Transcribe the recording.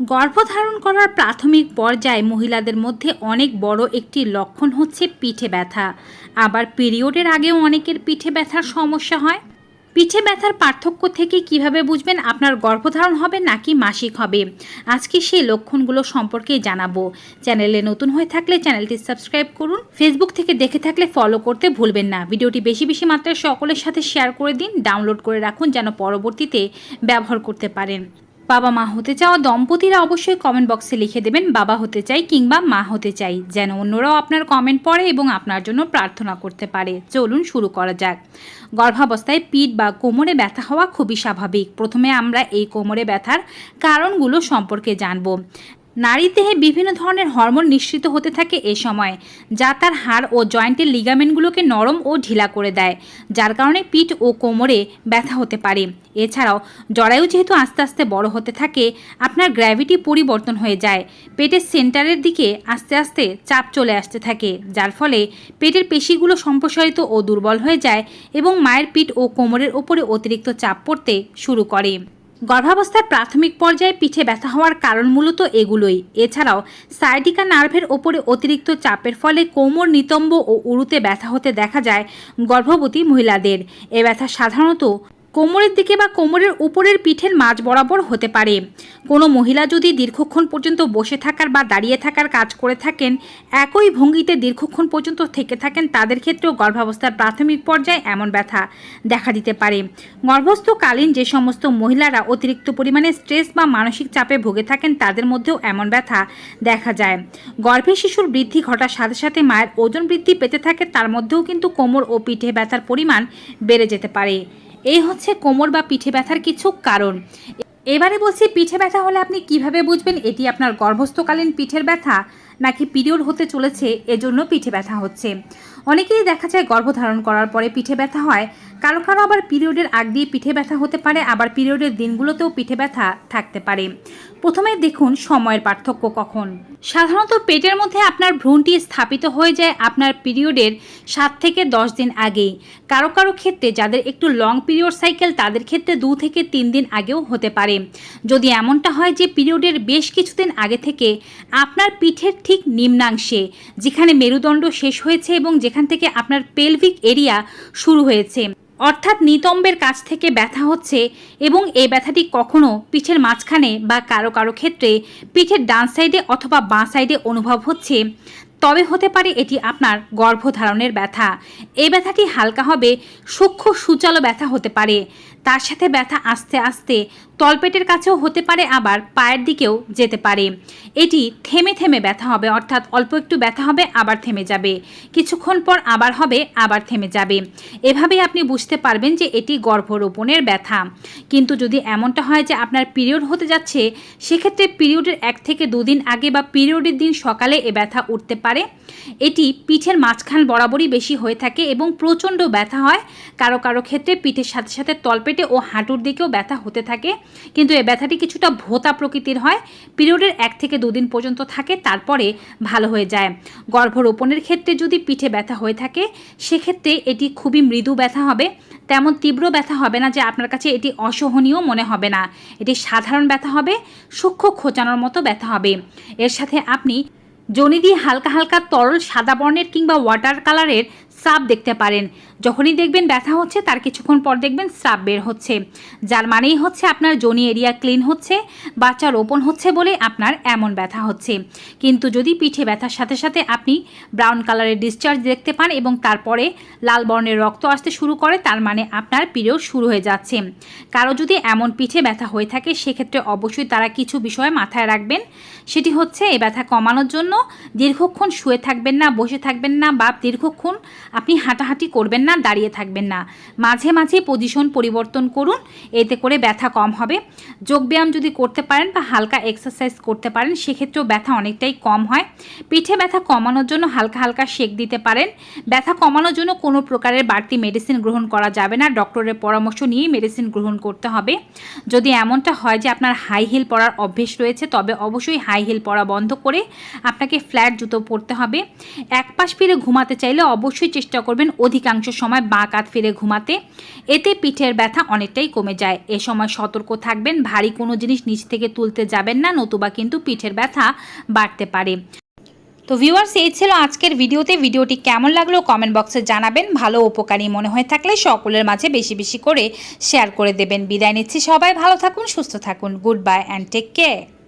গর্ভধারণ করার প্রাথমিক পর্যায়ে মহিলাদের মধ্যে অনেক বড় একটি লক্ষণ হচ্ছে পিঠে ব্যথা। আবার পিরিয়ডের আগেও অনেকের পিঠে ব্যথার সমস্যা হয়। পিঠে ব্যথার পার্থক্য থেকে কীভাবে বুঝবেন আপনার গর্ভধারণ হবে নাকি মাসিক হবে? আজকে সেই লক্ষণগুলো সম্পর্কে জানাব। চ্যানেলে নতুন হয়ে থাকলে চ্যানেলটি সাবস্ক্রাইব করুন। ফেসবুক থেকে দেখে থাকলে ফলো করতে ভুলবেন না। ভিডিওটি বেশি বেশি মাত্রায় সকলের সাথে শেয়ার করে দিন, ডাউনলোড করে রাখুন যেন পরবর্তীতে ব্যবহার করতে পারেন। বাবা মা হতে চাওয়া দম্পতিরা অবশ্যই কমেন্ট বক্সে লিখে দেবেন, বাবা হতে চাই কিংবা মা হতে চাই, যেন অন্যরাও আপনার কমেন্ট পড়ে এবং আপনার জন্য প্রার্থনা করতে পারে। চলুন শুরু করা যাক। গর্ভাবস্থায় পিঠ বা কোমরে ব্যথা হওয়া খুবই স্বাভাবিক। প্রথমে আমরা এই কোমরে ব্যথার কারণগুলো সম্পর্কে জানব। নারীর দেহে বিভিন্ন ধরনের হরমোন নিঃসৃত হতে থাকে এ সময়, যা তার হাড় ও জয়েন্টের লিগামেন্টগুলোকে নরম ও ঢিলা করে দেয়, যার কারণে পিঠ ও কোমরে ব্যথা হতে পারে। এছাড়াও, জরায়ু যেহেতু আস্তে আস্তে বড় হতে থাকে, আপনার গ্র্যাভিটি পরিবর্তন হয়ে যায়, পেটের সেন্টারের দিকে আস্তে আস্তে চাপ চলে আসতে থাকে, যার ফলে পেটের পেশিগুলো সম্প্রসারিত ও দুর্বল হয়ে যায় এবং মায়ের পিঠ ও কোমরের ওপরে অতিরিক্ত চাপ পড়তে শুরু করে। গর্ভাবস্থার প্রাথমিক পর্যায়ে পিঠে ব্যথা হওয়ার কারণ মূলত এগুলোই। এছাড়াও সাইডিকা নার্ভের ওপরে অতিরিক্ত চাপের ফলে কোমর নিতম্ব ও উরুতে ব্যথা হতে দেখা যায় গর্ভবতী মহিলাদের। এ ব্যথা সাধারণত কোমরের দিকে বা কোমরের উপরের পিঠের মাঝ বরাবর হতে পারে। কোনো মহিলা যদি দীর্ঘক্ষণ পর্যন্ত বসে থাকার বা দাঁড়িয়ে থাকার কাজ করে থাকেন, একই ভঙ্গিতে দীর্ঘক্ষণ পর্যন্ত থেকে থাকেন, তাদের ক্ষেত্রেও গর্ভাবস্থার প্রাথমিক পর্যায়ে এমন ব্যথা দেখা দিতে পারে। গর্ভস্থকালীন যে সমস্ত মহিলারা অতিরিক্ত পরিমাণে স্ট্রেস বা মানসিক চাপে ভুগে থাকেন, তাদের মধ্যেও এমন ব্যথা দেখা যায়। গর্ভে শিশুর বৃদ্ধি ঘটার সাথে সাথে মায়ের ওজন বৃদ্ধি পেতে থাকে, তার মধ্যেও কিন্তু কোমর ও পিঠে ব্যথার পরিমাণ বেড়ে যেতে পারে। এই হচ্ছে কোমর বা পিঠে ব্যথার কিছু কারণ। এবারে বলছি পিঠে ব্যথা হলে আপনি কীভাবে বুঝবেন? এটি আপনার গর্ভস্থকালীন পিঠের ব্যথা। নাকি পিরিয়ড হতে চলেছে, এজন্য পিঠে ব্যথা হচ্ছে। অনেকেরই দেখা যায় গর্ভধারণ করার পরে পিঠে ব্যথা হয়। কারও কারও আবার পিরিয়ডের আগ দিয়ে পিঠে ব্যথা হতে পারে, আবার পিরিয়ডের দিনগুলোতেও পিঠে ব্যথা থাকতে পারে। প্রথমে দেখুন সময়ের পার্থক্য কখন। সাধারণত পেটের মধ্যে আপনার ভ্রূণটি স্থাপিত হয়ে যায় আপনার পিরিয়ডের সাত থেকে দশ দিন আগেই। কারও কারও ক্ষেত্রে যাদের একটু লং পিরিয়ড সাইকেল, তাদের ক্ষেত্রে দু থেকে তিন দিন আগেও হতে পারে। যদি এমনটা হয় যে পিরিয়ডের বেশ কিছুদিন আগে থেকে আপনার পিঠের নিম্নাংশে, যেখানে মেরুদণ্ড শেষ হয়েছে এবং যেখান থেকে আপনার পেলভিক এরিয়া শুরু হয়েছে। অর্থাৎ নিতম্বের কাছ থেকে ব্যথা হচ্ছে এবং এই ব্যথাটি কখনো পিঠের মাঝখানে বা কারও কারও ক্ষেত্রে পিঠের ডান সাইডে অথবা বাঁ সাইডে অনুভব হচ্ছে। তবে হতে পারে এটি আপনার গর্ভধারণের ব্যথা। এই ব্যথাটি হালকা হবে, সূক্ষ্ম সুচালো ব্যথা হতে পারে। তার সাথে ব্যথা আস্তে আস্তে তলপেটের কাছেও হতে পারে, আবার পায়ের দিকেও যেতে পারে। এটি থেমে থেমে ব্যথা হবে, অর্থাৎ অল্প একটু ব্যথা হবে, আবার থেমে যাবে। কিছুক্ষণ পর আবার হবে, আবার থেমে যাবে। এভাবেই আপনি বুঝতে পারবেন যে এটি গর্ভরোপণের ব্যথা। কিন্তু যদি এমনটা হয় যে আপনার পিরিয়ড হতে যাচ্ছে, সেক্ষেত্রে পিরিয়ডের এক থেকে দুদিন আগে বা পিরিয়ডের দিন সকালে এ ব্যথা উঠতে পারে। এটি পিঠের মাঝখান বরাবরই বেশি হয়ে থাকে এবং প্রচণ্ড ব্যথা হয়। কারও কারও ক্ষেত্রে পিঠের সাথে সাথে তলপেটে ও হাঁটুর দিকেও ব্যথা হতে থাকে। কিন্তু এ ব্যথাটি কিছুটা ভোতা প্রকৃতির হয়। পিরিয়ডের এক থেকে দুদিন পর্যন্ত থাকে, তারপরে ভালো হয়ে যায়। গর্ভরোপণের ক্ষেত্রে যদি পিঠে ব্যথা হয়ে থাকে, সেক্ষেত্রে এটি খুবই মৃদু ব্যথা হবে। তেমন তীব্র ব্যথা হবে না যে আপনার কাছে এটি অসহনীয় মনে হবে না। এটি সাধারণ ব্যথা হবে, সূক্ষ্ম খোঁচানোর মতো ব্যথা হবে। এর সাথে আপনি জনি দিয়ে হালকা হালকা তরল সাদা বর্ণের কিংবা ওয়াটার কালারের স্রাব দেখতে পারেন। যখনই দেখবেন ব্যথা হচ্ছে, তার কিছুক্ষণ পর দেখবেন স্রাব বের হচ্ছে। যার মানেই হচ্ছে আপনার জনি এরিয়া ক্লিন হচ্ছে, বাচ্চা রোপণ হচ্ছে বলে আপনার এমন ব্যথা হচ্ছে। কিন্তু যদি পিঠে ব্যথার সাথে সাথে আপনি ব্রাউন কালারের ডিসচার্জ দেখতে পান এবং তারপরে লাল বর্ণের রক্ত আসতে শুরু করে, তার মানে আপনার পিরিয়ড শুরু হয়ে যাচ্ছে। কারও যদি এমন পিঠে ব্যথা হয়ে থাকে, সেক্ষেত্রে অবশ্যই তারা কিছু বিষয় মাথায় রাখবেন। সেটি হচ্ছে এই ব্যথা কমানোর জন্য দীর্ঘক্ষণ শুয়ে থাকবেন না, বসে থাকবেন না বা দীর্ঘক্ষণ আপনি হাঁটাহাঁটি করবেন না, দাঁড়িয়ে থাকবেন না। মাঝে মাঝে পজিশন পরিবর্তন করুন, এতে করে ব্যথা কম হবে। যোগব্যায়াম যদি করতে পারেন বা হালকা এক্সারসাইজ করতে পারেন, সেক্ষেত্রেও ব্যথা অনেকটাই কম হয়। পিঠে ব্যথা কমানোর জন্য হালকা হালকা শেক দিতে পারেন। ব্যথা কমানোর জন্য কোনো প্রকারের বাড়তি মেডিসিন গ্রহণ করা যাবে না। ডক্টরের পরামর্শ নিয়েই মেডিসিন গ্রহণ করতে হবে। যদি এমনটা হয় যে আপনার হাই হিল পরার অভ্যেস রয়েছে, তবে অবশ্যই হাই হিল পরা বন্ধ করে আপনাকে ফ্ল্যাট জুতো পরতে হবে। এক পাশ ফিরে ঘুমাতে চাইলে অবশ্যই চেষ্টা করবেন অধিকাংশ সময় বাঁ কাত ফিরে ঘুমাতে। এতে পিঠের ব্যথা অনেকটাই কমে যায়। এ সময় সতর্ক থাকবেন, ভারী কোনো জিনিস নিচ থেকে তুলতে যাবেন না, নতুবা কিন্তু পিঠের ব্যথা বাড়তে পারে। তো ভিউয়ার্স এই ছিল আজকের ভিডিওতে। ভিডিওটি কেমন লাগল কমেন্ট বক্সে জানাবেন। ভালো উপকারী মনে হয়ে থাকলে সকলের মাঝে বেশি বেশি করে শেয়ার করে দেবেন। বিদায় নিচ্ছি সবাই। ভালো থাকুন, সুস্থ থাকুন। Good bye and take care